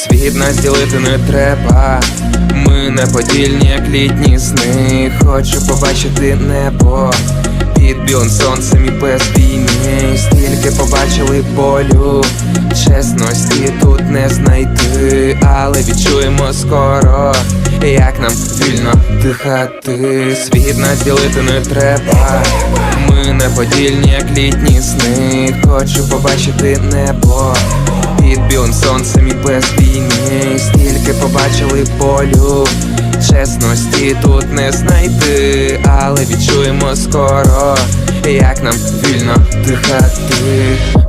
Світ нас ділити не треба. Ми не подільні, як літні сни. Хочу побачити небо під білим сонцем і без війни. Стільки побачили болю, чесності тут не знайти, але відчуємо скоро, як нам вільно дихати. Світ нас ділити не треба. Ми не подільні, як літні сни. Хочу побачити небо під білим сонцем і без війни. Стільки побачили болю. Чесності тут не знайти, але відчуємо скоро, як нам вільно дихати.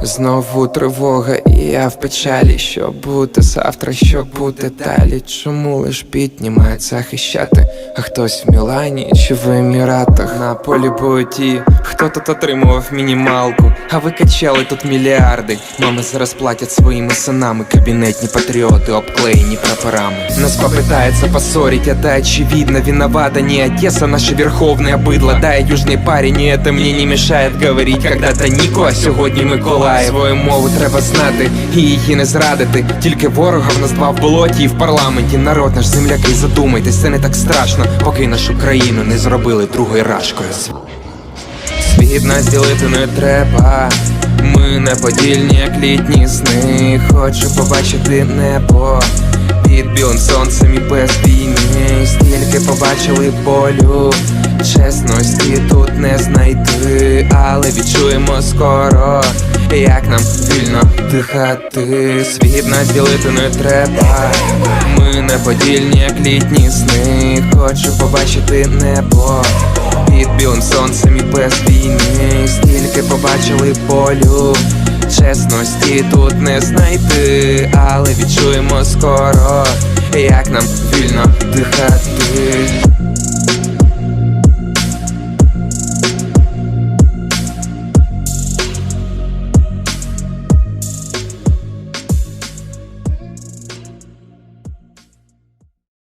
Знову тривога, і я в печалі. Що буде завтра, що буде далі? Чому лиш піднімають захищати? А хтось в Мілані чи в Еміратах на полі боті. Хто тут отримував мінімалку? А ви качали тут мільярди. Мами зараз платять своїми синами. Кабінетні патріоти обклеєні прапорами. Нас попытается поссорить, это очевидно Виновата не Одесса, наша верховная быдло Да, я южный парень, и это мне не мешает говорить Когда-то Ніко, а сьогодні Миколаїв Свою мову треба знати і її не зрадити Тільки ворога в нас два в болоті і в парламенті Народ наш земляки, задумайтесь, це не так страшно Поки нашу країну не зробили другою рашкою Світ нас ділити не треба. Ми не подільні, як літні сни. Хочу побачити небо під білим сонцем і без війни. Стільки побачили болю. Чесності тут не знайти, але відчуємо скоро, як нам вільно дихати. Світ нас ділити не треба. Ми не подільні, як літні сни. Хочу побачити небо під білим сонцем і без війни. Стільки побачили болю. Чесності тут не знайти, але відчуємо скоро, як нам вільно дихати.